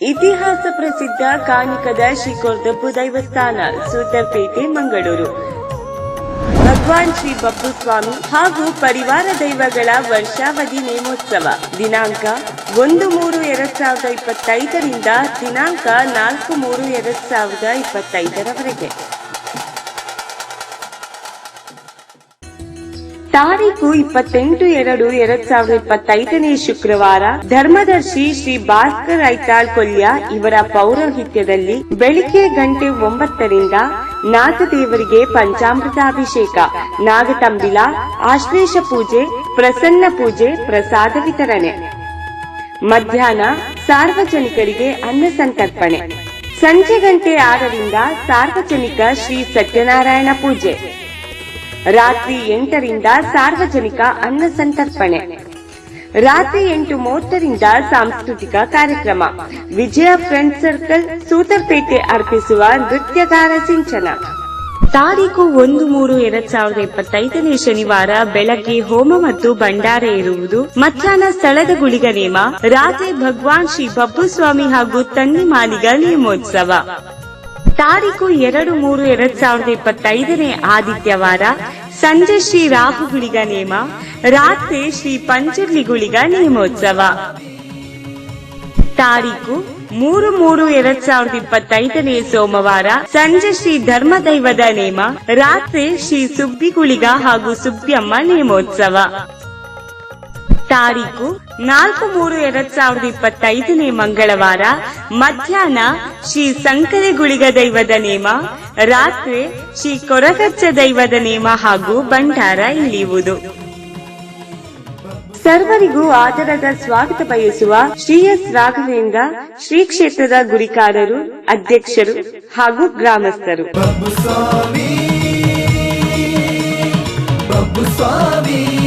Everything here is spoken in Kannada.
ಇತಿಹಾಸ ಪ್ರಸಿದ್ಧ ಕಾಣಿಕದ ಶ್ರೀ ದೈವಸ್ಥಾನ ಸೂತರ್ಪೇಟೆ ಮಂಗಳೂರು. ಭಗವಾನ್ ಶ್ರೀ ಬಪ್ಪು ಸ್ವಾಮಿ ಹಾಗೂ ಪರಿವಾರ ದೈವಗಳ ವರ್ಷಾವಧಿ ನೇಮೋತ್ಸವ. ದಿನಾಂಕ ಒಂದು ಮೂರು ಎರಡ್ ಸಾವಿರದ ಇಪ್ಪತ್ತೈದರಿಂದ ದಿನಾಂಕ ನಾಲ್ಕು ಮೂರು ಎರಡ್ ಸಾವಿರದ ಇಪ್ಪತ್ತೈದರವರೆಗೆ. ತಾರೀಕು ಇಪ್ಪತ್ತೆಂಟು ಎರಡು ಎರಡ್ ಸಾವಿರದ ಇಪ್ಪತ್ತೈದನೇ ಶುಕ್ರವಾರ ಧರ್ಮದರ್ಶಿ ಶ್ರೀ ಭಾಸ್ಕರ್ ಐತಾಳ್ ಕೊಲ್ಯ ಇವರ ಪೌರೋಹಿತ್ಯದಲ್ಲಿ ಬೆಳಿಗ್ಗೆ ಗಂಟೆ ಒಂಬತ್ತರಿಂದ ನಾಗದೇವರಿಗೆ ಪಂಚಾಮೃತಾಭಿಷೇಕ, ನಾಗತಂಬಿಲ, ಆಶ್ಲೇಷ ಪೂಜೆ, ಪ್ರಸನ್ನ ಪೂಜೆ, ಪ್ರಸಾದ ವಿತರಣೆ. ಮಧ್ಯಾಹ್ನ ಸಾರ್ವಜನಿಕರಿಗೆ ಅನ್ನ ಸಂತರ್ಪಣೆ. ಸಂಜೆ ಗಂಟೆ ಆರರಿಂದ ಸಾರ್ವಜನಿಕ ಶ್ರೀ ಸತ್ಯನಾರಾಯಣ ಪೂಜೆ. ರಾತ್ರಿ ಎಂಟರಿಂದ ಸಾರ್ವಜನಿಕ ಅನ್ನ ಸಂತರ್ಪಣೆ. ರಾತ್ರಿ ಎಂಟು ಮೂವತ್ತರಿಂದ ಸಾಂಸ್ಕೃತಿಕ ಕಾರ್ಯಕ್ರಮ. ವಿಜಯ ಫ್ರೆಂಡ್ ಸರ್ಕಲ್, ಸೂತರ್ಪೇಟೆ ಅರ್ಪಿಸುವ ನೃತ್ಯಗಾರ ಸಿಂಚನ. ತಾರೀಕು ಒಂದು ಮೂರು ಎರಡ್ ಸಾವಿರದ ಇಪ್ಪತ್ತೈದನೇ ಶನಿವಾರ ಬೆಳಗ್ಗೆ ಹೋಮ ಮತ್ತು ಭಂಡಾರ ಇರುವುದು ಮಧ್ಯಾಹ್ನ ಸ್ಥಳದ ಗುಳಿಗ ನೇಮ ರಾತ್ರಿ ಭಗವಾನ್ ಶ್ರೀ ಬಬ್ಬು ಸ್ವಾಮಿ ಹಾಗೂ ತನ್ನಿ ಮಾಲಿಗ ನೇಮೋತ್ಸವ. ತಾರೀಕು ಎರಡು ಮೂರು ಎರಡ್ ಸಾವಿರದ ಇಪ್ಪತ್ತೈದನೇ ಆದಿತ್ಯವಾರ ಸಂಜೆ ಶ್ರೀ ರಾಹುಗುಳಿಗ ನೇಮ, ರಾತ್ರಿ ಶ್ರೀ ಪಂಚರ್ಲಿಗುಳಿಗ ನೇಮೋತ್ಸವ. ತಾರೀಕು ಮೂರು ಮೂರು ಎರಡ್ ಸಾವಿರದ ಇಪ್ಪತ್ತೈದನೇ ಸೋಮವಾರ ಸಂಜೆ ಶ್ರೀ ಧರ್ಮದೈವದ ನೇಮ, ರಾತ್ರಿ ಶ್ರೀ ಸುಬ್ಬಿಗುಳಿಗ ಹಾಗೂ ಸುಬ್ಬಿಯಮ್ಮ ನೇಮೋತ್ಸವ. ತಾರೀಕು ನಾಲ್ಕು ಮೂರು ಎರಡ್ ಸಾವಿರದ ಇಪ್ಪತ್ತೈದನೇ ಮಂಗಳವಾರ ಮಧ್ಯಾಹ್ನ ಶ್ರೀ ಸಂಕರೆಗುಳಿಗ ದೈವದ ನೇಮ, ರಾತ್ರಿ ಶ್ರೀ ಕೊರಗಚ್ಚ ದೈವದ ನೇಮ ಹಾಗೂ ಭಂಡಾರ ಇಳಿಯುವುದು. ಸರ್ವರಿಗೂ ಆದರದ ಸ್ವಾಗತ ಬಯಸುವ ಶ್ರೀ ಎಸ್ ರಾಘವೇಂದ್ರ ಶ್ರೀ ಕ್ಷೇತ್ರದ ಗುರಿಕಾರರು, ಅಧ್ಯಕ್ಷರು ಹಾಗೂ ಗ್ರಾಮಸ್ಥರು. ಬಬ್ಬು ಸ್ವಾಮಿ.